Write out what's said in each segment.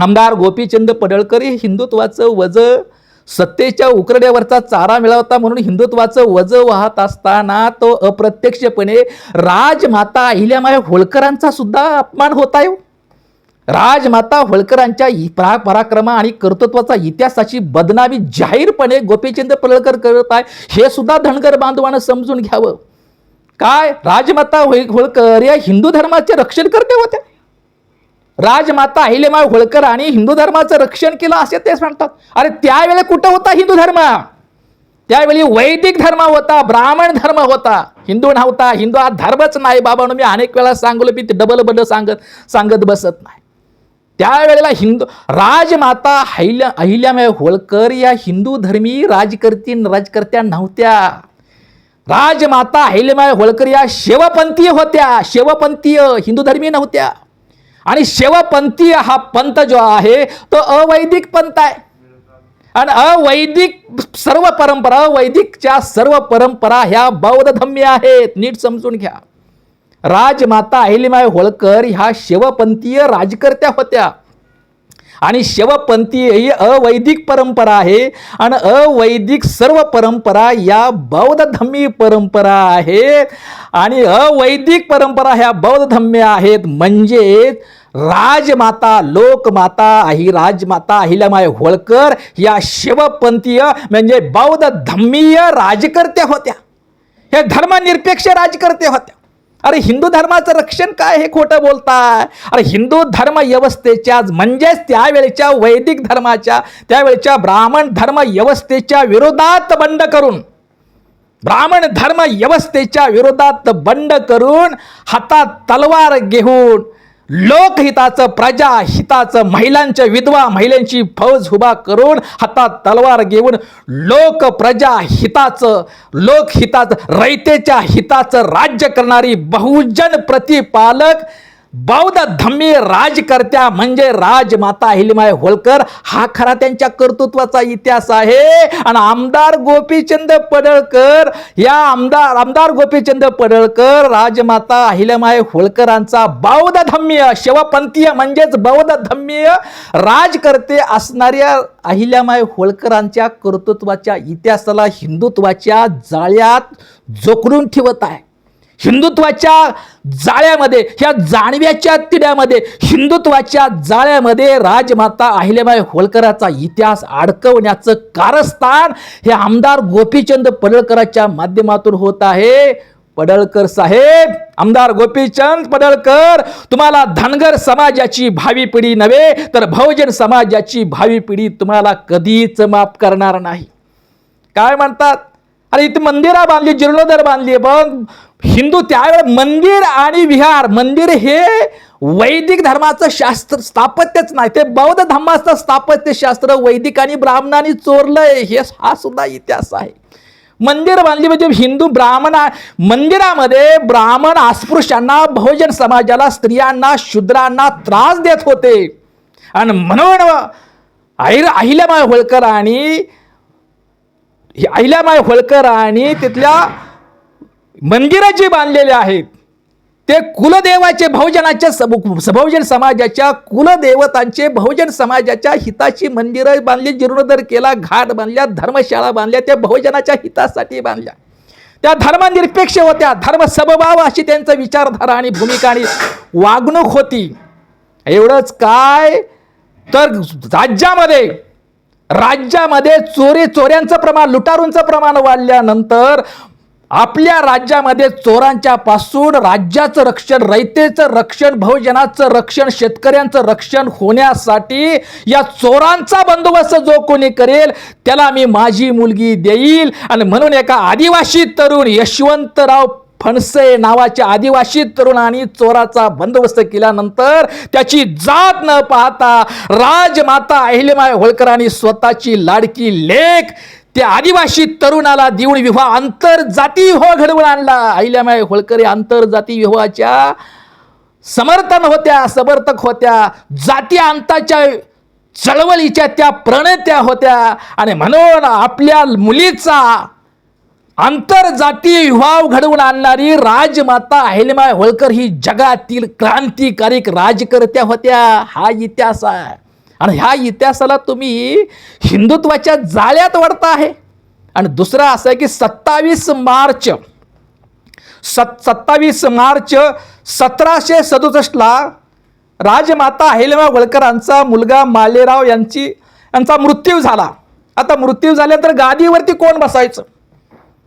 आमदार गोपीचंद पडळकर हे हिंदुत्वाचं वज सत्तेच्या उकरड्यावरचा चारा मिळवता म्हणून हिंदुत्वाचं वज वाहत असताना तो अप्रत्यक्षपणे राजमाता अहिल्यामाया होळकरांचा सुद्धा अपमान होत आहे. हो. राजमाता होळकरांच्या इ- परा पराक्रमा आणि कर्तृत्वाचा इतिहासाची बदनामी जाहीरपणे गोपीचंद पडळकर करत आहे. हे सुद्धा धनगर बांधवानं समजून घ्यावं. काय? राजमाता होळकर या हिंदू धर्माचे रक्षण करते होत्या राजमाता अहिल्यामाई होळकर आणि हिंदू धर्माचं रक्षण केलं असे तेच म्हणतात अरे त्यावेळेला कुठं होता हिंदू धर्म? त्यावेळी वैदिक धर्म होता ब्राह्मण धर्म होता. हिंदू नव्हता हिंदू हा धर्मच नाही बाबा मी अनेक वेळा सांगलो मी ते डबल बडल सांगत सांगत बसत नाही. त्यावेळेला हिंदू राजमाता अहिल्या अहिल्यामाय होळकर या हिंदू धर्मी राजकर्ती राजकर्त्या नव्हत्या. राजमाता अहिल्यामाई होळकर या शेवपंथीय होत्या शेवपंथीय हिंदू धर्मी नव्हत्या. आणि शेवपंथीय हा पंथ जो आहे तो अवैदिक पंथ आहे. आणि अवैदिक सर्व परंपरा वैदिकच्या सर्व परंपरा ह्या बौद्धधम्य आहेत. नीट समजून घ्या. राजमाता अहिल्यामाई होळकर ह्या शेवपंथीय राजकर्त्या होत्या. आणि शवपंथी ही अवैदिक परंपरा आहे. आणि अवैदिक सर्व परंपरा या बौद्ध धम्मी परंपरा आहेत आणि अवैदिक परंपरा ह्या बौद्ध धम्य आहेत. म्हणजेच राजमाता लोकमाता अहि राजमाता अहिल्यामाय होळकर या शिवपंथीय म्हणजे बौद्ध धम्मीय राजकर्त्या होत्या. हे धर्मनिरपेक्ष राजकर्ते होत्या. अरे हिंदू धर्माचं रक्षण काय हे खोटं बोलताय? अरे हिंदू धर्म व्यवस्थेच्या म्हणजेच त्यावेळेच्या वैदिक धर्माच्या त्यावेळेच्या ब्राह्मण धर्म व्यवस्थेच्या विरोधात बंड करून ब्राह्मण धर्म व्यवस्थेच्या विरोधात बंड करून हातात तलवार घेऊन लोकहिताचं प्रजाहिताचं महिलांच्या विधवा महिलांची फौज उभा करून हातात तलवार घेऊन लोक प्रजा हिताचं लोकहिताचं रयतेच्या हिताचं राज्य करणारी बहुजन प्रतिपालक बौद्ध धम्मी राजकर्त्या म्हणजे राजमाता हिलिमाय होळकर हा खरा त्यांच्या कर्तृत्वाचा इतिहास आहे. आणि आमदार गोपीचंद पडळकर या आमदार आमदार गोपीचंद पडळकर राजमाता अहिल्यामाय होळकरांचा बौद्ध धम्मीय शिवपंथीय म्हणजेच बौद्ध धम्मीय राजकर्ते असणाऱ्या अहिल्यामाय होळकरांच्या कर्तृत्वाच्या इतिहासाला हिंदुत्वाच्या जाळ्यात जोखडून ठेवत आहे. हिंदुत्वाच्या जाळ्यामध्ये ह्या जाणव्याच्या तिड्यामध्ये हिंदुत्वाच्या जाळ्यामध्ये राजमाता अहिल्याबाई होळकराचा इतिहास अडकवण्याचं कारस्थान हे आमदार गोपीचंद पडळकराच्या माध्यमातून होत आहे. पडळकर साहेब आमदार गोपीचंद पडळकर तुम्हाला धनगर समाजाची भावी पिढी नव्हे तर बहुजन समाजाची भावी पिढी तुम्हाला कधीच माफ करणार नाही. काय म्हणतात? अरे इथे मंदिरा बांधली जीर्णोदर बांधली पण हिंदू त्यावेळे मंदिर आणि विहार मंदिर हे वैदिक धर्माचं शास्त्र स्थापत्यच नाही. ते बौद्ध धर्माचं स्थापत्य शास्त्र वैदिक आणि ब्राह्मणांनी चोरलंय. हे हा सुद्धा इतिहास आहे. मंदिर बांधली म्हणजे हिंदू ब्राह्मण मंदिरामध्ये ब्राह्मण अस्पृश्यांना बहुजन समाजाला स्त्रियांना शूद्रांना त्रास देत होते. आणि म्हणून अहिर अहिल्यामाई होळकर आणि ही होळकर आणि तिथल्या मंदिरं जी बांधलेले आहेत ते कुलदेवाचे बहुजनाच्या सब बहुजन समाजाच्या कुलदेवतांचे बहुजन समाजाच्या हिताची मंदिरं बांधली जीर्णोद्धर केला घाट बांधल्या धर्मशाळा बांधल्या त्या बहुजनाच्या हितासाठी बांधल्या. त्या धर्मनिरपेक्ष होत्या धर्म समभाव अशी त्यांचं विचारधारा आणि भूमिका आणि वागणूक होती. एवढंच काय? तर राज्यामध्ये राज्यामध्ये चोरी चोऱ्यांचं प्रमाण लुटारूंचं प्रमाण वाढल्यानंतर आपल्या राज्यामध्ये चोरांच्या पासून राज्याचं रक्षण रयतेचं रक्षण बहुजनाचं रक्षण शेतकऱ्यांचं रक्षण होण्यासाठी या चोरांचा बंदोबस्त जो कोणी करेल त्याला मी माझी मुलगी देईल. आणि म्हणून एका आदिवासी तरुण यशवंतराव फणसे नावाच्या आदिवासी तरुणांनी चोराचा बंदोबस्त केल्यानंतर त्याची जात न पाहता राजमाता अहिलेमाय होळकरांनी स्वतःची लाडकी लेख त्या आदिवासी तरुणाला देऊन विवाह आंतरजाती विवाह घडवून आणला. अहिल्यामाई होळकर आंतरजाती विवाहाच्या समर्थन होत्या समर्थक होत्या. जाती अंताच्या चळवळीच्या त्या प्रणेत्या होत्या. आणि म्हणून आपल्या मुलीचा आंतरजातीय विवाह घडवून आणणारी राजमाता अहिल्यामाई होळकर ही जगातील क्रांतिकारक राजकर्त्या होत्या. हा इतिहास आहे. आणि ह्या इतिहासाला तुम्ही हिंदुत्वाच्या जाळ्यात वडता आहे. आणि दुसरं असं आहे की सत्तावीस मार्च सत् सत्तावीस मार्च सतराशे सदुसष्टला राजमाता अहिल्याबाई होळकरांचा मुलगा मालेराव यांची यांचा मृत्यू झाला. आता मृत्यू झाल्यानंतर गादीवरती कोण बसायचं?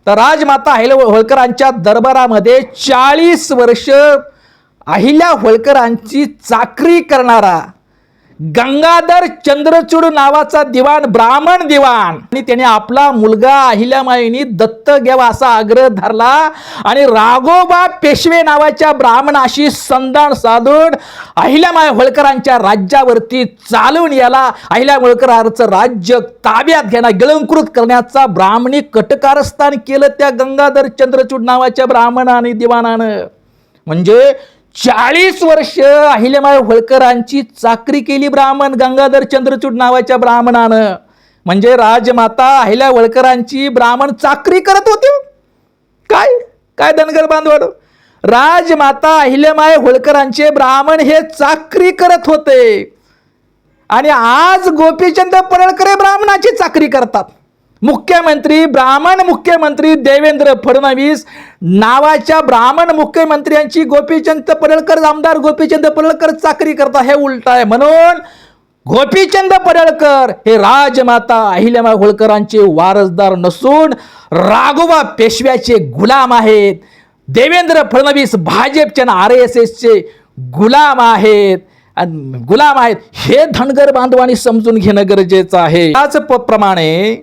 तर राजमाता अहिल्या होळकरांच्या दरबारामध्ये चाळीस वर्ष अहिल्या होळकरांची चाकरी करणारा गंगाधर चंद्रचूड नावाचा दिवाण ब्राह्मण दिवाण. आणि त्याने आपला मुलगा अहिल्यामाईनी दत्त घ्यावा असा आग्रह धरला. आणि राघोबा पेशवे नावाच्या ब्राह्मणाशी संधान साधून अहिल्यामाई होळकरांच्या राज्यावरती चालून याला. अहिल्या होळकरांचं राज्य ताब्यात घेणं गिळंकृत करण्याचा ब्राह्मणी कटकारस्थान केलं त्या गंगाधर चंद्रचूड नावाच्या ब्राह्मण आणि दिवाणानं. म्हणजे चाळीस वर्ष अहिल्यामाय होळकरांची चाकरी केली ब्राह्मण गंगाधर चंद्रचूड नावाच्या ब्राह्मणानं. म्हणजे राजमाता अहिल्या होळकरांची ब्राह्मण चाकरी करत होते? काय? काय धनगर बांधवाड? राजमाता अहिल्यामाय होळकरांचे ब्राह्मण हे चाकरी करत होते. आणि आज गोपीचंद पडळकर ब्राह्मणाची चाकरी करतात. मुख्यमंत्री ब्राह्मण मुख्यमंत्री देवेंद्र फडणवीस नावाच्या ब्राह्मण मुख्यमंत्र्यांची गोपीचंद पडळकर आमदार गोपीचंद पडळकर चाकरी करता हे उलट आहे म्हणून गोपीचंद पडळकर हे राजमाता अहिल्याबाई होळकरांचे वारसदार नसून राघोबा पेशव्याचे गुलाम आहेत. देवेंद्र फडणवीस भाजपच्या आर एस एसचे गुलाम आहेत. आणि गुलाम आहेत. हे धनगर बांधवांनी समजून घेणं गरजेचं आहे. त्याच प्रमाणे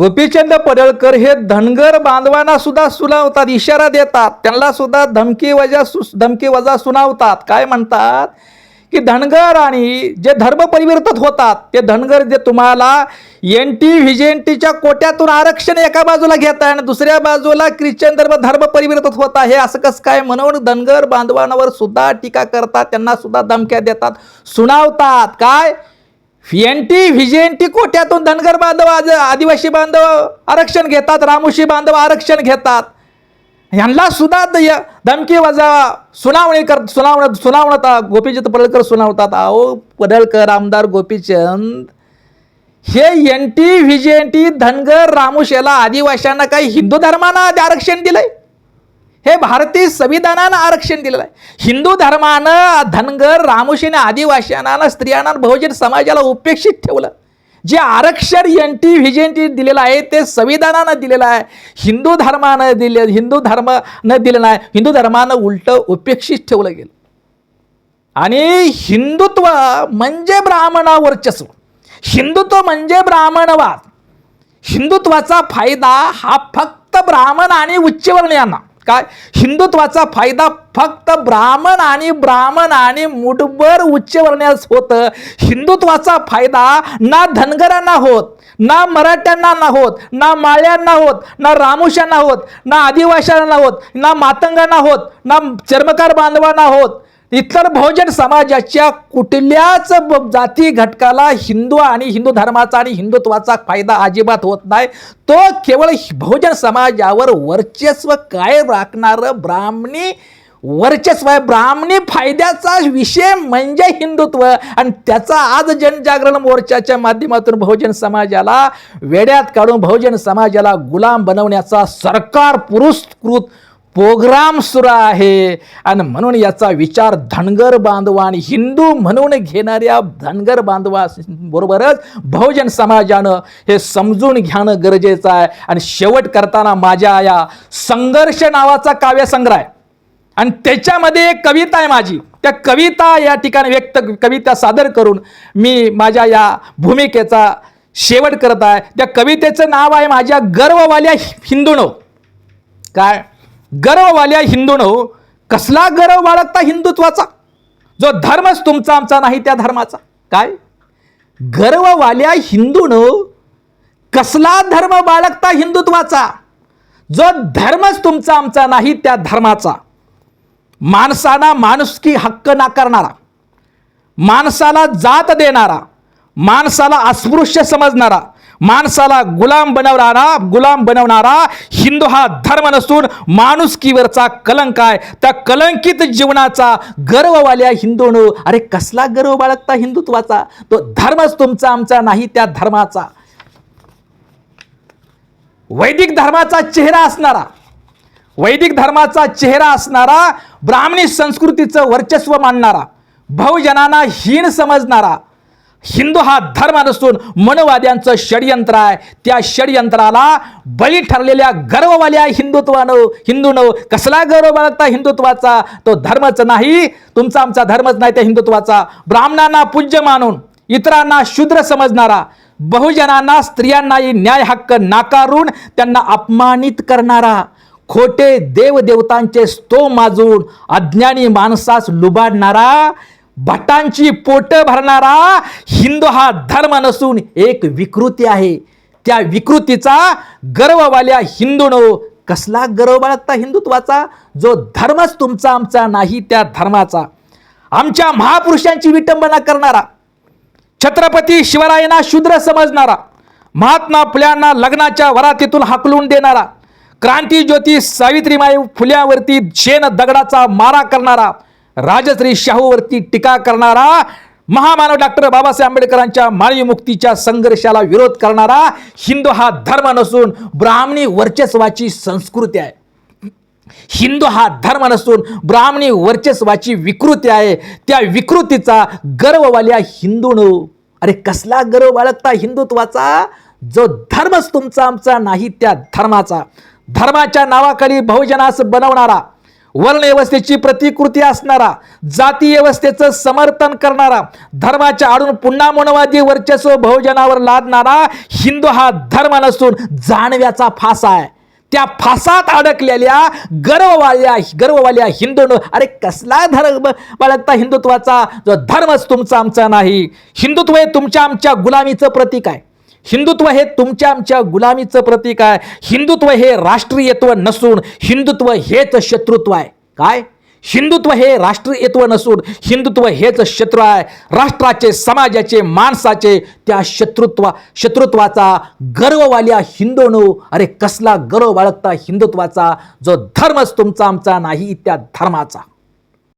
गोपीचंद पडळकर हे धनगर बांधवांना सुद्धा सुनावतात इशारा देतात. त्यांना सुद्धा धमकी वजा सु धमकी वजा सुनावतात. काय म्हणतात? की धनगर आणि जे धर्म परिवर्तित होतात ते धनगर जे तुम्हाला एन टी व्हिजेंटीच्या कोट्यातून आरक्षण एका बाजूला घेत आहे आणि दुसऱ्या बाजूला ख्रिश्चन धर्म धर्म परिवर्तित होत आहे. हे असं कसं काय म्हणून धनगर बांधवांवर सुद्धा टीका करतात त्यांना सुद्धा धमक्या देतात सुनावतात. काय? एन टी व्हिजेंटी कोट्यातून धनगर बांधव आज आदिवासी बांधव आरक्षण घेतात रामोशी बांधव आरक्षण घेतात. यांना सुद्धा द- धमकी वजा सुनावणी कर सुनावण सुनावणता गोपीचंद पडळकर सुनावतात. अहो पडळकर आमदार गोपीचंद हे एन टी व्हिजेंटी धनगर रामुश याला काही हिंदू धर्मानं आरक्षण दिलंय? हे भारतीय संविधानानं आरक्षण दिलेलं आहे. हिंदू धर्मानं धनगर रामुशीने आदिवासीयांना स्त्रियांना बहुजन समाजाला उपेक्षित ठेवलं. जे आरक्षण एन टी व्हिजेंटी दिलेलं आहे ते संविधानानं दिलेलं आहे. हिंदू धर्मानं दिले हिंदू धर्मानं दिलं नाही हिंदू धर्मानं उलटं उपेक्षित ठेवलं गेलं. आणि हिंदुत्व म्हणजे ब्राह्मणा वर्चस्व. हिंदुत्व म्हणजे ब्राह्मणवाद. हिंदुत्वाचा फायदा हा फक्त ब्राह्मण आणि उच्चवर्णीयांना. काय? हिंदुत्वाचा फायदा फक्त ब्राह्मण आणि ब्राह्मण आणि मुठभर उच्चवर्ण्यास होतं. हिंदुत्वाचा फायदा ना धनगरांना होत ना मराठ्यांना ना होत ना माळ्यांना होत ना रामुशांना होत ना आदिवाशांना होत ना मातंगांना होत ना चर्मकार बांधवांना होत. इतर बहुजन समाजाच्या कुठल्याच जाती घटकाला हिंदू आणि हिंदू धर्माचा आणि हिंदुत्वाचा फायदा अजिबात होत नाही. तो केवळ बहुजन समाजावर वर्चस्व काय राखणारं ब्राह्मणी वर्चस्व आहे. ब्राह्मणी फायद्याचा विषय म्हणजे हिंदुत्व. आणि त्याचा आज जनजागरण मोर्चाच्या माध्यमातून बहुजन समाजाला वेड्यात काढून बहुजन समाजाला गुलाम बनवण्याचा सरकार पुरस्कृत प्रोग्राम सुरू आहे. आणि म्हणून याचा विचार धनगर बांधव आणि हिंदू म्हणून घेणाऱ्या धनगर बांधवा बरोबरच बहुजन समाजानं हे समजून घेणं गरजेचं आहे. आणि शेवट करताना माझ्या या संघर्ष नावाचा काव्यसंग्रह आहे. आणि त्याच्यामध्ये एक कविता आहे माझी. त्या कविता या ठिकाणी व्यक्त कविता सादर करून मी माझ्या या भूमिकेचा शेवट करत आहे. त्या कवितेचं नाव आहे माझ्या गर्ववाल्या हिंदूनो. काय? गर्ववाल्या हिंदूनो कसला गर्व बाळगता हिंदुत्वाचा? जो धर्मच तुमचा आमचा नाही त्या धर्माचा. काय? गर्ववाल्या हिंदूनो कसला धर्म बाळगता हिंदुत्वाचा? जो धर्मच तुमचा आमचा नाही त्या धर्माचा. माणसाना माणुसकी हक्क नाकारणारा. माणसाला जात देणारा. माणसाला अस्पृश्य समजणारा. माणसाला गुलाम बनवणारा गुलाम बनवणारा हिंदू हा धर्म नसून माणुसकीवरचा कलंक आहे. त्या कलंकित जीवनाचा गर्ववाल्या हिंदूनं अरे कसला गर्व बाळगता हिंदुत्वाचा? तो धर्मच तुमचा आमचा नाही त्या धर्माचा. वैदिक धर्माचा चेहरा असणारा वैदिक धर्माचा चेहरा असणारा ब्राह्मणी संस्कृतीचं वर्चस्व मानणारा बहुजनांना हीन समजणारा हिंदू हा धर्म नसून मनवाद्यांचं षडयंत्र आहे. त्या षडयंत्राला बळी ठरलेल्या गर्ववाल्या हिंदुत्वानं हिंदूनं कसला गर्व बाळगता हिंदुत्वाचा? तो धर्मच नाही. तुमचा आमचा धर्मच नाही त्या हिंदुत्वाचा. ब्राह्मणांना पूज्य मानून इतरांना शूद्र समजणारा बहुजनांना स्त्रियांनाही न्याय हक्क नाकारून त्यांना अपमानित करणारा खोटे देवदेवतांचे स्तो माजून अज्ञानी माणसास लुबाडणारा भटांची पोट भरणारा हिंदू हा धर्म नसून एक विकृती आहे. त्या विकृतीचा गर्ववाल्या हिंदूनो कसला गर्व बाळगता हिंदुत्वाचा? जो धर्मच तुमचा आमचा नाही त्या धर्माचा. आमच्या महापुरुषांची विटंबना करणारा छत्रपती शिवरायांना शूद्र समजणारा महात्मा फुल्यांना लग्नाच्या वरातीतून हाकलून देणारा क्रांती ज्योती सावित्रीमाई फुल्यावरती शेण दगडाचा मारा करणारा राजश्री शाहूवरती टीका करणारा महामानव डॉक्टर बाबासाहेब आंबेडकरांच्या मानवी मुक्तीच्या संघर्षाला विरोध करणारा हिंदू हा धर्म नसून ब्राह्मणी वर्चस्वाची संस्कृती आहे. हिंदू हा धर्म नसून ब्राह्मणी वर्चस्वाची विकृती आहे. त्या विकृतीचा गर्ववाल्या हिंदूनो अरे कसला गर्व बाळगता हिंदुत्वाचा? जो धर्मच तुमचा आमचा नाही त्या धर्माचा. धर्माच्या नावाखाली बहुजनास बनवणारा वर्णव्यवस्थेची प्रतिकृती असणारा जाती व्यवस्थेचं समर्थन करणारा धर्माच्या आडून पुन्हा मनवादी वर्चस्व बहुजनावर लादणारा हिंदू हा धर्म नसून जाणव्याचा फासा आहे. त्या फासात अडकलेल्या गर्ववाल्या गर्ववाल्या हिंदून अरे कसला धर्म? बाळगता हिंदुत्वाचा जो धर्मच तुमचा आमचा नाही. हिंदुत्व हे तुमच्या आमच्या गुलामीचं प्रतीक आहे. हिंदुत्व हे तुमच्या आमच्या गुलामीचं प्रतीक आहे. हिंदुत्व हे राष्ट्रीयत्व नसून हिंदुत्व हेच शत्रुत्व आहे. काय? हिंदुत्व हे राष्ट्रीयत्व नसून हिंदुत्व हेच शत्रू आहे. राष्ट्राचे समाजाचे माणसाचे त्या शत्रुत्वा शत्रुत्वाचा गर्ववाल्या हिंदूनो अरे कसला गर्व बाळगता हिंदुत्वाचा. जो धर्मच तुमचा आमचा नाही त्या धर्माचा.